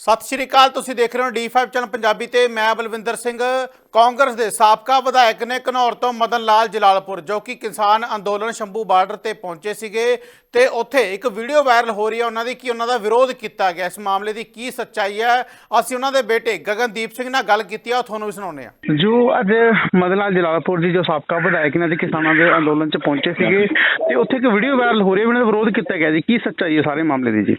ਸਤਿ ਸ਼੍ਰੀ ਅਕਾਲ, ਤੁਸੀਂ ਦੇਖ ਰਹੇ ਹੋ D5 ਚੈਨਲ ਪੰਜਾਬੀ ਤੇ ਮੈਂ ਬਲਵਿੰਦਰ ਸਿੰਘ, ਕਾਂਗਰਸ ਦੇ ਸਾਬਕਾ ਵਿਧਾਇਕ ਨੇ ਘਨੌਰ ਤੋਂ ਮਦਨ ਲਾਲ ਜਲਾਲਪੁਰ, ਜੋ ਕਿ ਕਿਸਾਨ ਅੰਦੋਲਨ ਸ਼ੰਭੂ ਬਾਰਡਰ ਤੇ ਪਹੁੰਚੇ ਸੀਗੇ ਤੇ ਉੱਥੇ ਇੱਕ ਵੀਡੀਓ ਵਾਇਰਲ ਹੋ ਰਹੀ ਹੈ ਉਹਨਾਂ ਦੀ ਕਿ ਉਹਨਾਂ ਦਾ ਵਿਰੋਧ ਕੀਤਾ ਗਿਆ। ਇਸ ਮਾਮਲੇ ਦੀ ਕੀ ਸੱਚਾਈ ਹੈ? ਅਸੀਂ ਉਹਨਾਂ ਦੇ ਬੇਟੇ ਗਗਨਦੀਪ ਸਿੰਘ ਨਾਲ ਗੱਲ ਕੀਤੀ ਆ, ਉਹ ਤੁਹਾਨੂੰ ਵੀ ਸੁਣਾਉਂਦੇ ਆ ਜੋ ਅੱਜ ਮਦਨ ਲਾਲ ਜਲਾਲਪੁਰ ਜੀ ਜੋ ਸਾਬਕਾ ਵਿਧਾਇਕ ਨੇ ਤੇ ਕਿਸਾਨਾਂ ਦੇ ਅੰਦੋਲਨ 'ਚ ਪਹੁੰਚੇ ਸੀਗੇ ਤੇ ਉੱਥੇ ਇੱਕ ਵੀਡੀਓ ਵਾਇਰਲ ਹੋ ਰਹੀ ਹੈ, ਉਹਨਾਂ ਦਾ ਵਿਰੋਧ ਕੀਤਾ ਗਿਆ ਜੀ। ਕੀ ਸੱਚਾਈ ਹੈ ਸਾਰੇ ਮਾਮਲੇ ਦੀ ਜੀ?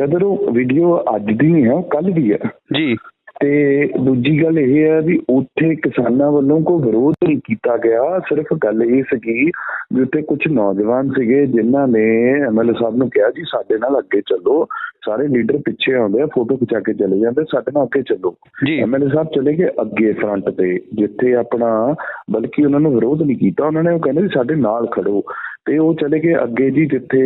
ਬ੍ਰਦਰ ਉਹ ਵੀਡੀਓ ਅੱਜ ਦੀ ਨਹੀਂ ਹੈ ਕੱਲ ਦੀ ਹੈ ਜੀ। ਤੇ ਦੂਜੀ ਗੱਲ ਇਹ ਹੈ ਵੀ ਉੱਥੇ ਕਿਸਾਨਾਂ ਵੱਲੋਂ ਕੋਈ ਵਿਰੋਧ ਨਹੀਂ ਕੀਤਾ ਗਿਆ। ਸਿਰਫ ਗੱਲ ਇਹ ਸੀਗੀ ਵੀ ਉੱਥੇ ਕੁਝ ਨੌਜਵਾਨ ਸੀਗੇ ਜਿਨ੍ਹਾਂ ਨੇ ਐਮਐਲਏ ਸਾਹਿਬ ਨੂੰ ਕਿਹਾ ਜੀ ਸਾਡੇ ਨਾਲ ਅੱਗੇ ਚੱਲੋ। ਸਾਰੇ ਲੀਡਰ ਪਿੱਛੇ ਆਉਂਦੇ ਆ ਫੋਟੋ ਖਿਚਾ ਕੇ ਚਲੇ ਜਾਂਦੇ ਸਾਡੇ ਨਾਲ ਅੱਗੇ ਚੱਲੋ। ਐਮਐਲਏ ਸਾਹਿਬ ਚਲੇ ਗਏ ਅੱਗੇ ਫਰੰਟ ਤੇ ਜਿੱਥੇ ਆਪਣਾ ਬਲਕਿ ਉਹਨਾਂ ਨੂੰ ਵਿਰੋਧ ਨਹੀਂ ਕੀਤਾ। ਉਹਨਾਂ ਨੇ ਉਹ ਕਹਿੰਦੇ ਸਾਡੇ ਨਾਲ ਖੜੋ। ਤੇ ਉਹ ਚਲੇ ਗਏ ਅੱਗੇ ਜੀ ਜਿੱਥੇ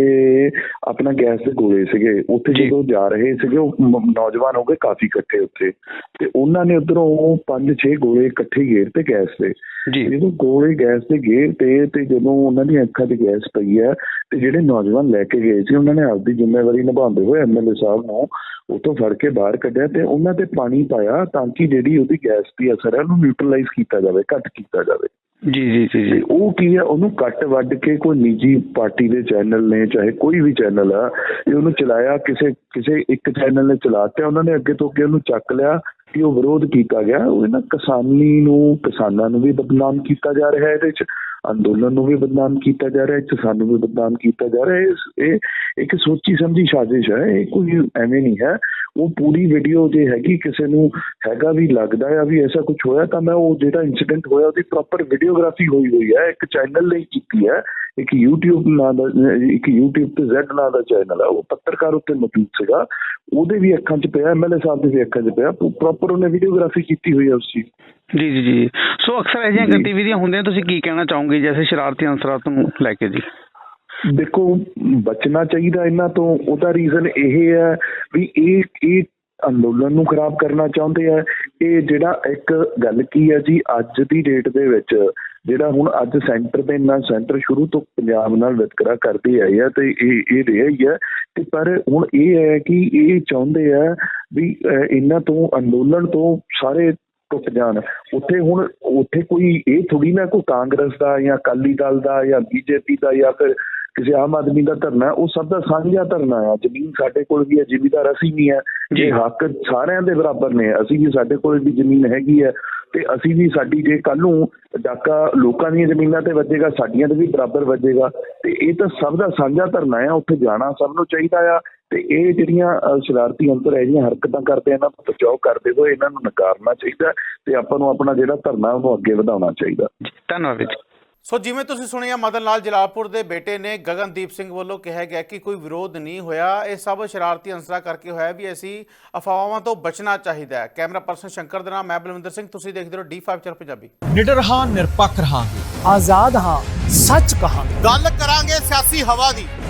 ਆਪਣਾ ਗੈਸ ਦੇ ਗੋਲੇ ਸੀਗੇ। ਉੱਥੇ। ਜਦੋਂ ਜਾ ਰਹੇ ਸੀਗੇ ਉਹ ਨੌਜਵਾਨ ਹੋ ਗਏ ਕਾਫੀ ਇਕੱਠੇ ਉੱਥੇ। ਤੇ ਉਹਨਾਂ ਨੇ ਉਧਰੋਂ 5-6 ਗੋਲੇ ਇਕੱਠੇ ਗੇਰ ਤੇ ਗੈਸ ਤੇ। ਜੀ। ਜਦੋਂ ਗੋਲੇ ਗੈਸ ਦੇ ਗੇਰ ਤੇ ਤੇ ਜਦੋਂ ਉਹਨਾਂ ਦੀਆਂ ਅੱਖਾਂ 'ਚ ਗੈਸ ਪਈ ਹੈ ਤੇ ਜਿਹੜੇ ਨੌਜਵਾਨ ਲੈ ਕੇ ਗਏ ਸੀ ਉਹਨਾਂ ਨੇ ਆਪਦੀ ਜ਼ਿੰਮੇਵਾਰੀ ਨਿਭਾਉਂਦੇ ਹੋਏ ਐਮਐਲਏ ਸਾਹਿਬ ਨੂੰ ਉਤੋਂ ਫੜ ਕੇ ਬਾਹਰ ਕੱਢਿਆ ਤੇ ਉਹਨਾਂ ਤੇ ਪਾਣੀ ਪਾਇਆ ਤਾਂ ਕਿ ਜਿਹੜੀ ਉਹਦੀ ਗੈਸ ਦੀ ਅਸਰ ਹੈ ਉਹਨੂੰ ਨਿਊਟਰਲਾਈਜ਼ ਕੀਤਾ ਜਾਵੇ ਘੱਟ ਕੀਤਾ ਜਾਵੇ। ਜੀ ਜੀ ਜੀ ਜੀ। ਉਹ ਕੀ ਹੈ ਉਹਨੂੰ ਕੱਟ ਵੱਢ ਕੇ ਕੋਈ ਨਿੱਜੀ ਪਾਰਟੀ ਦੇ ਚੈਨਲ ਨੇ, ਚਾਹੇ ਕੋਈ ਵੀ ਚੈਨਲ ਆ, ਇਹ ਉਹਨੂੰ ਚਲਾਇਆ, ਕਿਸੇ ਕਿਸੇ ਇੱਕ ਚੈਨਲ ਨੇ ਚਲਾਤੇ, ਉਹਨਾਂ ਨੇ ਅੱਗੇ ਤੋਂ ਅੱਗੇ ਉਹਨੂੰ ਚੱਕ ਲਿਆ ਕਿ ਉਹ ਵਿਰੋਧ ਕੀਤਾ ਗਿਆ, ਉਹ ਨਾ ਕਿਸਾਨੀ ਨੂੰ, ਕਿਸਾਨਾਂ ਨੂੰ ਵੀ ਬਦਨਾਮ ਕੀਤਾ ਜਾ ਰਿਹਾ ਹੈ ਇਹਦੇ ਚ, ਅੰਦੋਲਨ ਨੂੰ ਵੀ ਬਦਨਾਮ ਕੀਤਾ ਜਾ ਰਿਹਾ ਹੈ ਚ ਸਾਨੂੰ ਵੀ ਬਦਨਾਮ ਕੀਤਾ ਜਾ ਰਿਹਾ ਹੈ। ਇਹ ਇੱਕ ਸੋਚੀ ਸਮਝੀ ਸਾਜ਼ਿਸ਼ ਹੈ, ਇਹ ਕੋਈ ਐਵੇਂ ਨਹੀਂ ਹੈ। ਉਹ ਪੂਰੀ ਵੀਡੀਓ ਜੇ ਹੈਗੀ, ਕਿਸੇ ਨੂੰ ਹੈਗਾ ਵੀ ਲੱਗਦਾ ਆ ਵੀ ਐਸਾ ਕੁਝ ਹੋਇਆ ਤਾਂ ਮੈਂ ਉਹ ਜਿਹੜਾ ਇਨਸੀਡੈਂਟ ਹੋਇਆ, ਉਹਦੀ ਪ੍ਰੋਪਰ ਵੀਡੀਓਗ੍ਰਾਫੀ ਹੋਈ ਹੋਈ ਹੈ, ਇੱਕ ਚੈਨਲ ਲਈ ਕੀਤੀ ਹੈ। ਇੱਕ YouTube ਨਾਂ ਦਾ ਇੱਕ YouTube ਤੇ Z ਨਾਂ ਦਾ ਚੈਨਲ ਹੈ ਉਹ ਪੱਤਰਕਾਰ ਉੱਤੇ ਮੌਜੂਦ ਸੀਗਾ। ਉਹਦੇ ਵੀ ਅੱਖਾਂ 'ਚ ਪਿਆ ਐਮਐਲਏ ਸਾਹਿਬ ਦੇ ਵੀ ਅੱਖਾਂ 'ਚ ਪਿਆ। ਪ੍ਰੋਪਰ ਉਹਨੇ ਵੀਡੀਓਗ੍ਰਾਫੀ ਕੀਤੀ ਹੋਈ ਹੈ ਉਸ ਚੀਜ਼। ਜੀ ਜੀ ਜੀ। ਸੋ ਅਕਸਰ ਅਜਿਹੀਆਂ। ਗਤੀਵਿਧੀਆਂ ਹੁੰਦੀਆਂ ਤੁਸੀਂ ਕੀ ਕਹਿਣਾ ਚਾਹੋਗੇ ਜੈਸੇ ਸ਼ਰਾਰਤੀ ਅਨਸਰਾਂ ਨੂੰ ਲੈ ਕੇ ਜੀ? ਦੇਖੋ ਬਚਣਾ ਚਾਹੀਦਾ ਇਹਨਾਂ ਤੋਂ। ਉਹਦਾ ਰੀਜ਼ਨ ਇਹ ਹੈ ਵੀ ਇਹ ਇਹ ਅੰਦੋਲਨ ਨੂੰ ਖਰਾਬ ਕਰਨਾ ਚਾਹੁੰਦੇ ਆ। ਇਹ ਜਿਹੜਾ ਇੱਕ ਗੱਲ ਕੀ ਹੈ ਜੀ ਅੱਜ ਦੀ ਡੇਟ ਦੇ ਵਿੱਚ ਜਿਹੜਾ ਹੁਣ ਅੱਜ ਸੈਂਟਰ ਦੇ ਨਾਲ ਸੈਂਟਰ ਸ਼ੁਰੂ ਤੋਂ ਪੰਜਾਬ ਨਾਲ ਵਿਤਕਰਾ ਕਰਦੇ ਆਏ ਆ ਤੇ ਇਹ ਇਹ ਰਿਹਾ ਹੀ ਹੈ ਤੇ ਪਰ ਹੁਣ ਇਹ ਹੈ ਕਿ ਇਹ ਚਾਹੁੰਦੇ ਆ ਵੀ ਇਹਨਾਂ ਤੋਂ ਅੰਦੋਲਨ ਤੋਂ ਸਾਰੇ ਟੁੱਟ ਜਾਣ। ਉੱਥੇ ਹੁਣ, ਉੱਥੇ ਕੋਈ ਇਹ ਥੋੜੀ ਨਾ ਕੋਈ ਕਾਂਗਰਸ ਦਾ ਜਾਂ ਅਕਾਲੀ ਦਲ ਦਾ ਜਾਂ ਬੀਜੇਪੀ ਦਾ ਜਾਂ ਫਿਰ ਕਿਸੇ ਆਮ ਆਦਮੀ ਦਾ ਧਰਨਾ ਉਹ ਸਭ ਦਾ ਸਾਂਝਾ ਧਰਨਾ ਆ ਜ਼ਮੀਨ ਸਾਡੇ ਕੋਲ ਵੀ ਹੈ ਜ਼ਿਮੀਦਾਰ ਅਸੀਂ ਵੀ ਹੈ। ਜੀ। ਹੱਕ ਸਾਰਿਆਂ ਦੇ ਬਰਾਬਰ ਨੇ। ਅਸੀਂ ਵੀ ਸਾਡੇ ਕੋਲ ਵੀ ਜ਼ਮੀਨ ਹੈਗੀ ਹੈ ਤੇ ਅਸੀਂ ਵੀ ਸਾਡੀ ਜੇ ਕੱਲ ਨੂੰ ਡਾਕਾ ਲੋਕਾਂ ਦੀਆਂ ਜ਼ਮੀਨਾਂ ਤੇ ਵੱਜੇਗਾ ਸਾਡੀਆਂ ਤੇ ਵੀ ਬਰਾਬਰ ਵੱਜੇਗਾ ਤੇ ਇਹ ਤਾਂ ਸਭ ਦਾ ਸਾਂਝਾ ਧਰਨਾ ਆ ਉੱਥੇ ਜਾਣਾ ਸਭ ਨੂੰ ਚਾਹੀਦਾ ਆ ਤੇ ਇਹ ਜਿਹੜੀਆਂ ਸ਼ਰਾਰਤੀ ਅੰਤਰ ਹੈ ਜਿਹੜੀਆਂ ਹਰਕਤਾਂ ਕਰਦੇ ਇਹਨਾਂ ਨੂੰ ਬਚਾਓ ਕਰਦੇ ਹੋਏ ਇਹਨਾਂ ਨੂੰ ਨਕਾਰਨਾ ਚਾਹੀਦਾ ਤੇ ਆਪਾਂ ਨੂੰ ਆਪਣਾ ਜਿਹੜਾ ਧਰਨਾ ਉਹਨੂੰ ਅੱਗੇ ਵਧਾਉਣਾ ਚਾਹੀਦਾ। ਧੰਨਵਾਦ ਜੀ। ਸੋ ਜਿਵੇਂ ਤੁਸੀਂ ਸੁਣਿਆ ਮਦਨ ਲਾਲ ਜਲਾਲਪੁਰ ਦੇ ਬੇਟੇ ਨੇ ਗਗਨਦੀਪ ਸਿੰਘ ਵੱਲੋਂ ਕਿਹਾ ਗਿਆ ਕਿ ਕੋਈ ਵਿਰੋਧ ਨਹੀਂ ਹੋਇਆ। ਇਹ ਸਭ ਸ਼ਰਾਰਤੀ ਅੰਸਰਾਂ ਕਰਕੇ ਹੋਇਆ ਵੀ ਅਸੀਂ ਅਫਵਾਹਾਂ ਤੋਂ ਬਚਣਾ ਚਾਹੀਦਾ ਹੈ। ਕੈਮਰਾ ਪਰਸਨ ਸ਼ੰਕਰ ਦੇ ਨਾਲ ਮੈਂ ਬਲਵਿੰਦਰ ਸਿੰਘ। ਤੁਸੀਂ ਦੇਖਦੇ ਰਹੋ D5 ਚੈਨਲ ਪੰਜਾਬੀ। ਨਿਡਰ ਹਾਂ ਨਿਰਪੱਖ ਰਹਾਂਗੇ। ਆਜ਼ਾਦ ਹਾਂ ਸੱਚ ਕਹਾਂਗੇ। ਗੱਲ ਕਰਾਂਗੇ ਸਿਆਸੀ ਹਵਾ ਦੀ।